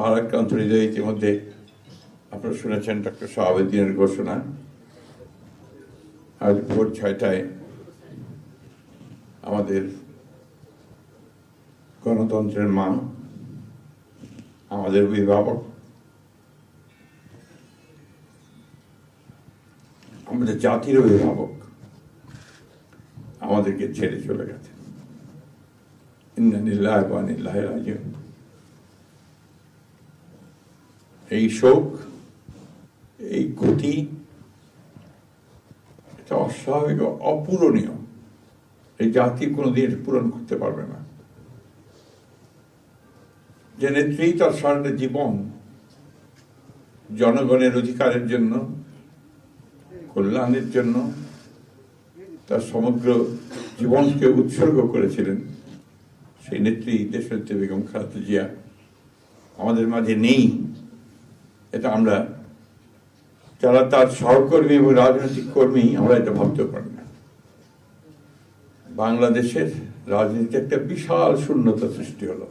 ভারাক্রান্ত হৃদয় ইতিমধ্যে আপনারা শুনেছেন ডক্টর শাহাবুদ্দিনের ঘোষণা, আজ ভোর ছয়টায় আমাদের গণতন্ত্রের মা আমাদের অভিভাবক, আমাদের জাতির অভিভাবক আমাদেরকে ছেড়ে চলে গেছে ইন্নানিল্লাহ ওয়া ইন্নাইহি এই শোক, এই গতি, এটা অস্বাভাবিক অপূরণীয়। এই জাতি কোনোদিন পূরণ করতে পারবে না। যে নেত্রী তার সারাটা জীবন জনগণের অধিকারের জন্য, কল্যাণের জন্য, তার সমগ্র জীবনকে উৎসর্গ করেছিলেন, সেই নেত্রী দেশনেত্রী বেগম খালেদা জিয়া। আমাদের মাঝে নেই। এটা আমরা যারা তার সহকর্মী এবং রাজনৈতিক কর্মী, আমরা এটা ভাবতে পারি না। বাংলাদেশের রাজনীতিতে একটা বিশাল শূন্যতা সৃষ্টি হলো।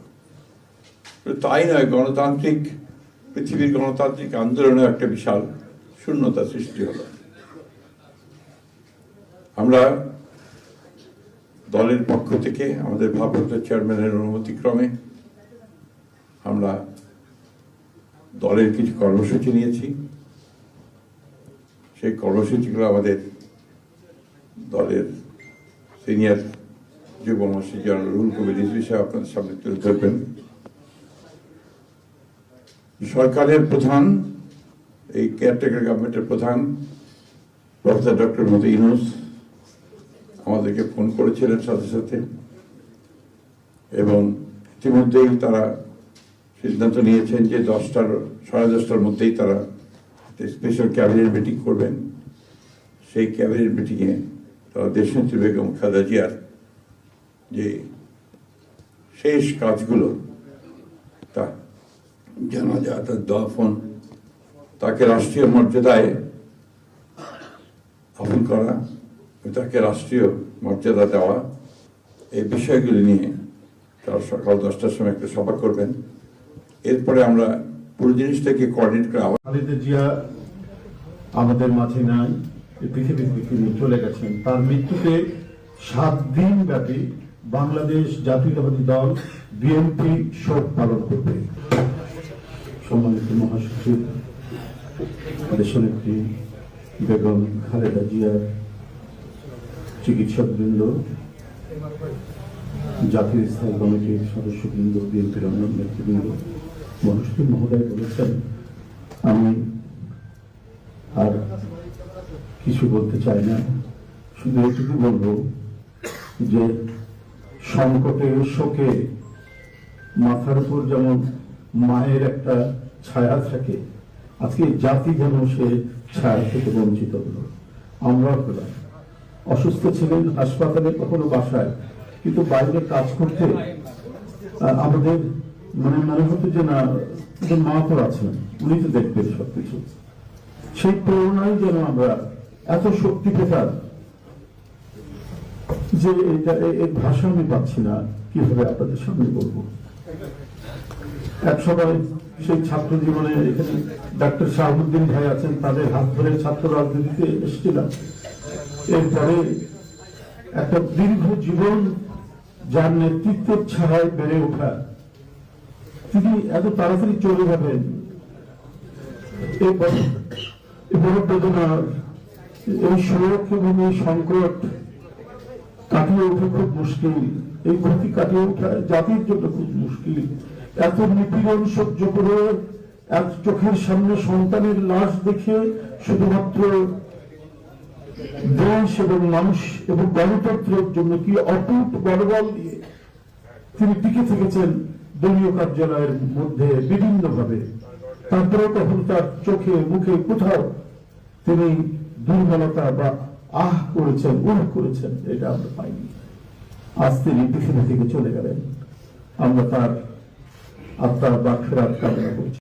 তাই নয়, গণতান্ত্রিক, পৃথিবীর গণতান্ত্রিক আন্দোলনে একটা বিশাল শূন্যতা সৃষ্টি হলো। আমরা দলের পক্ষ থেকে, আমাদের ভারপ্রাপ্ত চেয়ারম্যানের অনুমতিক্রমে আমরা দলের কিছু কর্মসূচি নিয়েছি। সেই কর্মসূচিগুলো আমাদের দলের সিনিয়র যুব মসজিদ জেনারেল রুল কবির রিজভি সাহেব আপনাদের সামনে তুলে ধরবেন। সরকারের প্রধান, এই কেয়ারটেকার গভর্নমেন্টের প্রধান, প্রফেসর ডক্টর মতো ইনুস আমাদেরকে ফোন করেছিলেন সাথে সাথে এবং ইতিমধ্যেই তারা সিদ্ধান্ত নিয়েছেন যে দশটার, সাড়ে দশটার মধ্যেই তারা স্পেশাল ক্যাবিনেট মিটিং করবেন। সেই ক্যাবিনেট মিটিংয়ে তারা দেশনেত্রী বেগম খালেদা জিয়ার যে শেষ কাজগুলো, তা জানা যায় তার দফন, তাকে রাষ্ট্রীয় মর্যাদায় আপন করা, তাকে রাষ্ট্রীয় মর্যাদা দেওয়া, এই বিষয়গুলি নিয়ে তারা সকাল দশটার সময় একটা সভা করবেন। এরপরে আমরা পুরো জিনিসটাকে কোঅর্ডিনেট করে খালেদা জিয়া আমাদের মাঝে নাই, এই পৃথিবী চলে গেছেন। তার মৃত্যুতে সাত দিন ব্যাপী বাংলাদেশ জাতীয়তাবাদী দল বিএনপি শোক পালন করবে। সম্মানিত মহাসচিব দেশনেত্রী বেগম খালেদা জিয়ার চিকিৎসকবৃন্দ, জাতীয় স্থায়ী কমিটির সদস্যবৃন্দ বিএনপির অন্যান্য নেতৃবৃন্দ মহাসচিব মহোদয় বলেছেন, আমি আর কিছু বলতে চাই না। শুধু এটুকু বলব যে সংকটে শোকে মাথার উপর যেমন মায়ের একটা ছায়া থাকে, আজকে জাতি যেন সে ছায়া থেকে বঞ্চিত হলো। আমরা হলাম অসুস্থ ছিলেন হাসপাতালে কখনো বাসায়, কিন্তু বাইরে কাজ করতে আমাদের মানে মনে হতো যে না যে মা তো আছেন, উনি তো দেখবেন সবকিছু। সেই প্রেরণায় যেন আমরা এত শক্তি পেতাম যে এটা এর ভাষা আমি পাচ্ছি না, কীভাবে আপনাদের সামনে বলব? এক সময় সেই ছাত্র জীবনে এখানে ডাক্তার শাহাবুদ্দিন ভাই আছেন, তাদের হাত ধরে ছাত্র রাজনীতিতে এসেছিলাম। এরপরে একটা দীর্ঘ জীবন যার নেতৃত্বের ছাড়ায় বেড়ে ওঠা তিনি এত তাড়াতাড়ি চলে যাবেন। এই বড়- শোক সংকট কাটিয়ে ওঠা খুব মুশকিল। এই ক্ষতি কাটিয়ে ওঠা জাতির জন্য খুব মুশকিল। এত নিপীড়ন সহ্য করে এক চোখের সামনে সন্তানের লাশ দেখে শুধুমাত্র দেশ এবং মানুষ এবং গণতন্ত্রের জন্য কি অটুট বলবল দিয়ে তিনি টিকে থেকেছেন? দলীয় কার্যালয়ের মধ্যে বিভিন্ন ভাবে তারপরে তখন তার চোখে মুখে কোথাও তিনি দুর্বলতা বা আহ করেছেন, উহ করেছেন, এটা আমরা পাইনি। আজ তিনি পৃথিবী থেকে চলে গেলেন। আমরা তার আত্মার বাক্যের কামনা করছি।